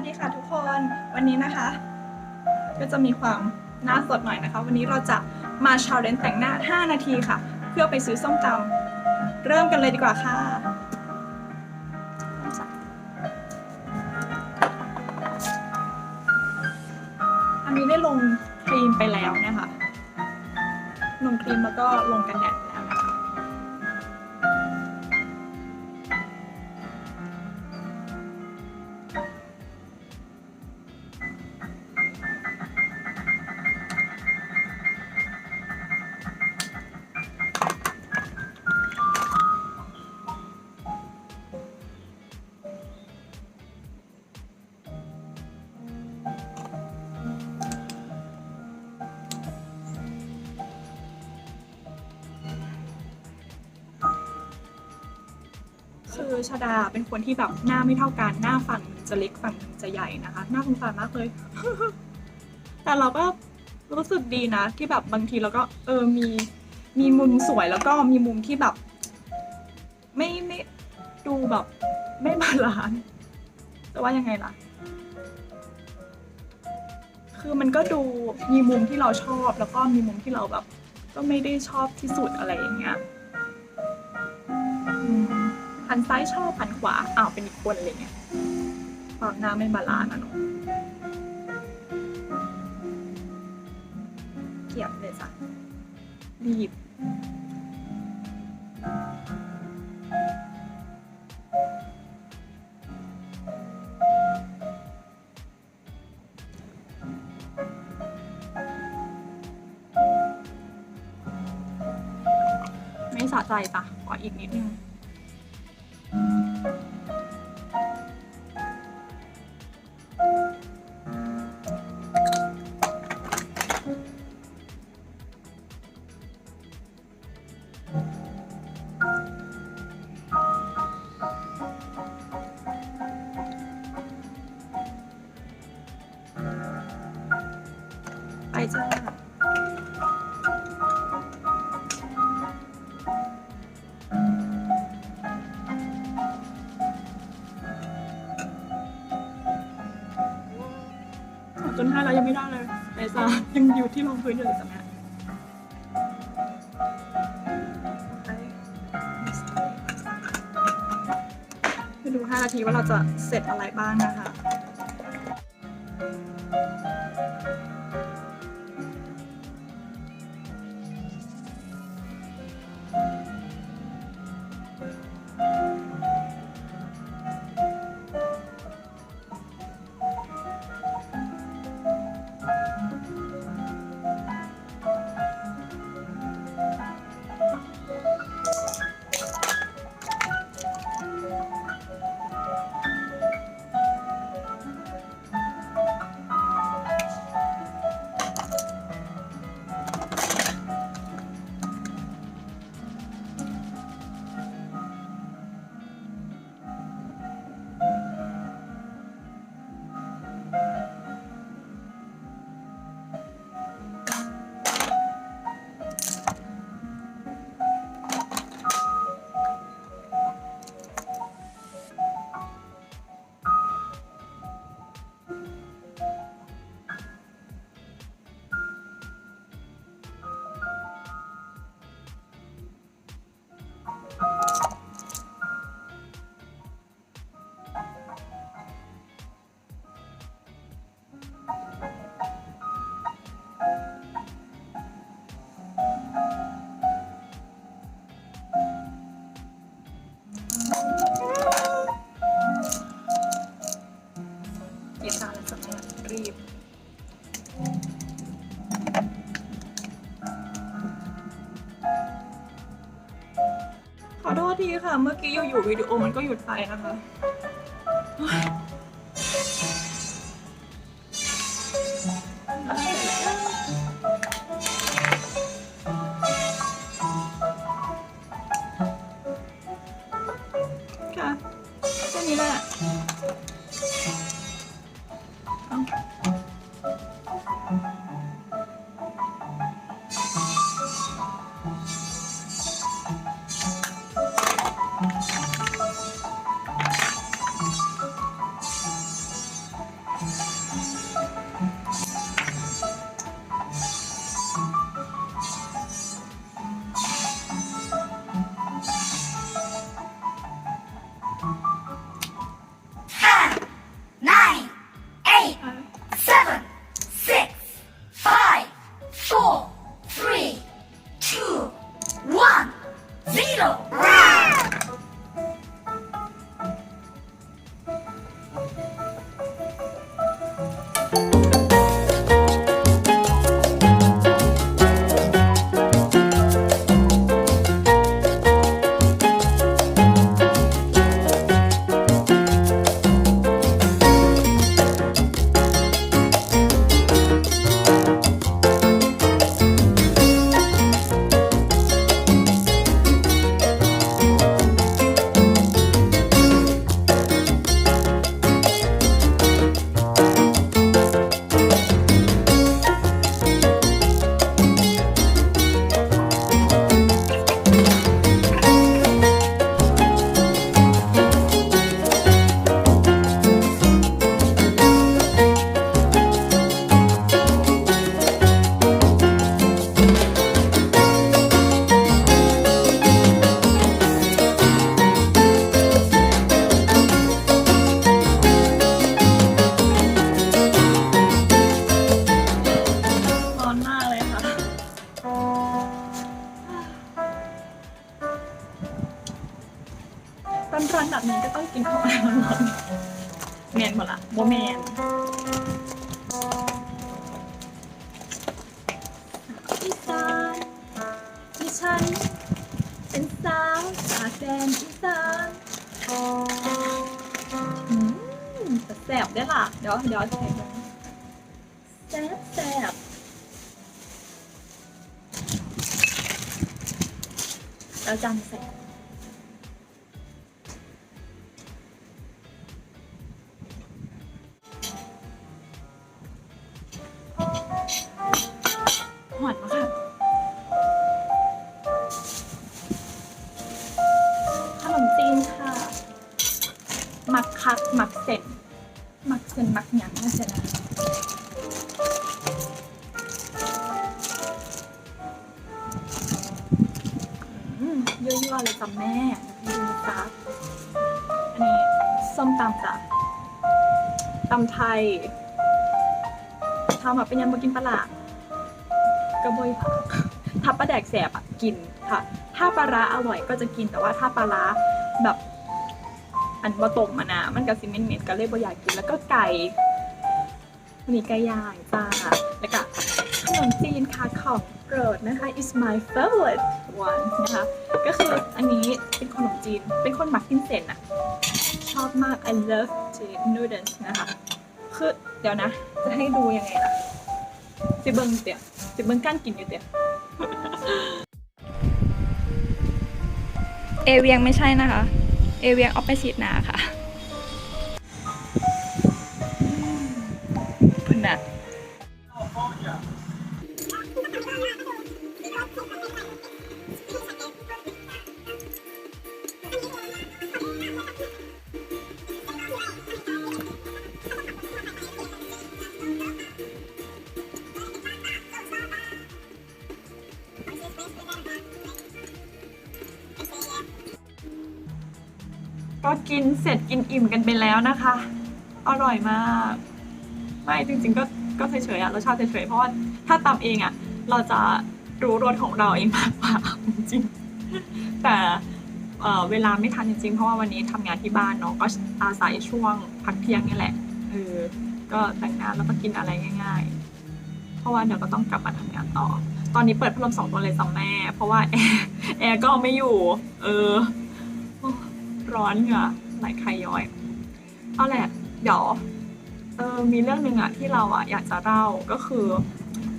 วัสดีค่ะทุกคนวันนี้นะคะ ก็จะมีความน้าสดหน่อยนะคะ วันนี้เราจะมาชาเลนจ์แต่งหน้า 5 นาทีค่ะ เพื่อไปซื้อส้มตำเริ่มกันเลยดีกว่าค่ะอันนี้ได้ลงครีมไปแล้วนะคะลงครีมแล้วก็ลงกันแดดือชาดาเป็นคนที่แบบหน้าไม่เท่ากันหน้าฝั่งนึงจะเล็กฝั่งนึงจะใหญ่นะคะ หน้าสงสารมากเลย แต่เราก็รู้สึกดีนะ ที่แบบบางทีเราก็เออมีมีมุมสวยแล้วก็มีมุมที่แบบ ไม่ไม่ดูแบบ ไม่บาลานซ์แต่ว่ายังไงล่ะ คือมันก็ดูมีมุมที่เราชอบแล้วก็มีมุมที่เราแบบ ก็ไม่ได้ชอบที่สุดอะไรอย่างเงี้ย หันซ้ายชอบหันขวาอ้าวเป็นอีกคนอะไรเงี้ยความหน้าไม่บาลานซ์อะเนาะเกียบเลยจ้ะรีบไม่สะใจจ้ะขออีกนิดนึง จ้าจนห้าแล้วยังไม่ได้เลยเอซ่ายังอยู่ที่รองพื้นอยู่เลยจ้ะแม่ไปดู 5 นาทีว่าเราจะเสร็จอะไรบ้างนะคะ ทีค่ะ เมื่อกี้อยู่ๆวิดีโอมันก็หยุดไปนะคะ ค่ะแค่นี้แหละ ๆแมนหมดละโมแมนอีสานที่ฉัน เป็นสาวจากแดนอีสานอืมแต่แสบได้อล่ะ เดี๋ยวเดี๋ยวใส่กันแสบแสบแล้วจานใส่ หอนมากค่ะขนมจีนค่ะมักคักมักเสร็จมักเส้นมักหยังน่าจะนะอืมยั่วๆเลยจ้ะแม่ดูจ้ะอันนี้ส้มตำจ้ะตำไทยทำแบบเป็นยังมากินปลาร้า กระบวยถ้าปลาแดกแสบอะกินค่ะ ถ้าปลาร้าอร่อยก็จะกินแต่ว่าถ้าปลาร้าแบบอันว่าต้มมานะมันก็สิเม็นๆก็เลยบ่อยากกินแล้วก็ไก่มีไก่ย่างจ้าแล้วก็ขนมจีนค่ะของโปรดนะคะ is my favorite one นะคะก็คืออันนี้เป็นขนมจีนเป็นคนหมักกินเส้นอะชอบมาก I love to eat noodles นะคะคือเดี๋ยวนะ จะให้ดูยังไงล่ะสิเบิงเตียสิ เบิงกั้นกินอยู่เดียเอเวียงไม่ใช่นะคะ เอเวียงออาไปฉีดนาค่ะ ก็กินเสร็จกินอิ่มกันไปแล้วนะคะ อร่อยมาก ไม่จริงๆก็ก็เฉยๆอะรสชาติเฉยๆเพราะว่าถ้าตำเองอะเราจะรู้รสของเราเองมากกว่าจริงแต่เเวลาไม่ทันจริงๆ เพราะว่าวันนี้ทำงานที่บ้านเนาะก็อาศัยช่วงพักเที่ยงนี่แหละเออก็แต่งงานแล้วก็กินอะไรง่าย ๆ เพราะว่าเดี๋ยวก็ต้องกลับมาทำงานต่อ ตอนนี้เปิดพัดลมสองตัวเลยซัมแม่ เพราะว่าแอร์แอร์ก็ไม่อยู่ เออ ร้อนเหงื่อไหลใครย้อย เอาแหละ เดี๋ยวเออมีเรื่องหนึ่งอะที่เราอะอยากจะเล่าก็คือ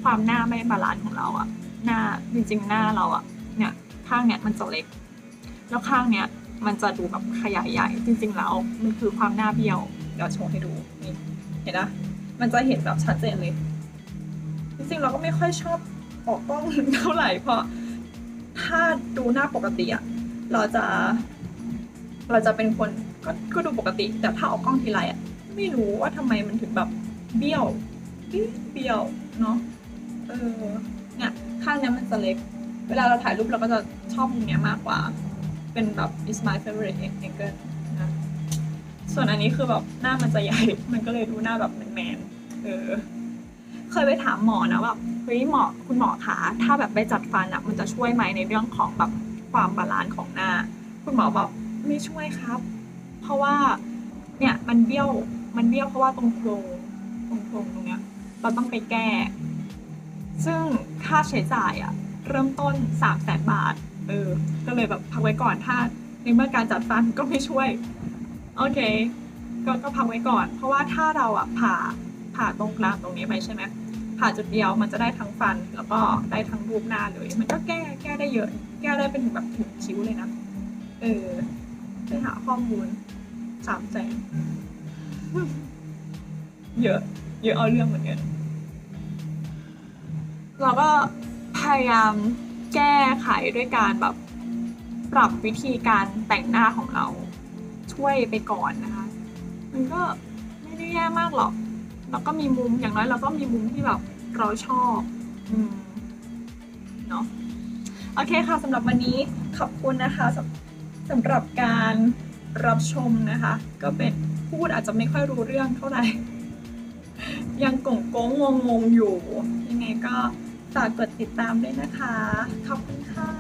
ความหน้าไม่บาลานซ์ของเราอะหน้าจริงๆหน้าเราอะเนี่ยข้างเนี้ยมันจะเล็ก แล้วข้างเนี้ยมันจะดูแบบขยายใหญ่ จริงๆแล้วมันคือความหน้าเบี้ยว เดี๋ยวโชว์ให้ดูนี่เห็นนะมันจะเห็นแบบชัดเจนเลย จริงๆเราก็ไม่ค่อยชอบออกกล้องเท่าไหร่เพราะถ้าดูหน้าปกติอะเราจะ เราจะเป็นคนก็ก็ดูปกติ แต่ถ้าออกกล้องทีไรอะไม่รู้ว่าทำไมมันถึงแบบเบี้ยวเอ๊ะเบี้ยวเนาะเออเนี่ยข้างนี้มันจะเล็ก เวลาเราถ่ายรูปเราก็จะชอบมุมเนี้ยมากกว่า เป็นแบบ is my favorite angle นะส่วนอันนี้คือแบบหน้ามันจะใหญ่ มันก็เลยดูหน้าแบบแมนๆเออ เคยไปถามหมอนะว่าเฮ้ยหมอคุณหมอคะถ้าแบบไปจัดฟันอะมันจะช่วยไหมในเรื่องของแบบความบาลานซ์ของหน้า คุณหมอบอก ไม่ช่วยครับ เพราะว่าเนี่ยมันเบี้ยวมันเบี้ยวเพราะว่าตรงโครงตรงโครงตรงเนี้ยเราต้องไปแก้ ซึ่งค่าใช้จ่ายอะเริ่มต้นสามแสนบาท เออ ก็เลยแบบพักไว้ก่อนถ้าในเมื่อการจัดฟันก็ไม่ช่วย โอเค ก็ก็พักไว้ก่อน เพราะว่าถ้าเราอะผ่าผ่าตรงกลางตรงนี้ไปใช่ไหมผ่าจุดเดียวมันจะได้ทั้งฟันแล้วก็ได้ทั้งรูปหน้าเลย มันก็แก้แก้ได้เยอะ แก้ได้เป็นถึงแบบถึงคิ้วเลยนะ เออ ไปหาข้อมูลสามแสนเยอะ เยอะเอาเรื่องเหมือนกันเราก็พยายามแก้ไขด้วยการแบบปรับวิธีการแต่งหน้าของเราช่วยไปก่อนนะคะ มันก็ไม่ได้แย่มากหรอก แล้วก็มีมุมอย่างน้อยเราก็มีมุมที่แบบเราชอบ อืม เนาะโอเคค่ะสำหรับวันนี้ขอบคุณนะคะ สำหรับการรับชมนะคะ ก็เป็นพูดอาจจะไม่ค่อยรู้เรื่องเท่าไหร่ ยังกงกงงงงอยู่ ยังไงก็ฝากกดติดตามด้วยนะคะ ขอบคุณค่ะ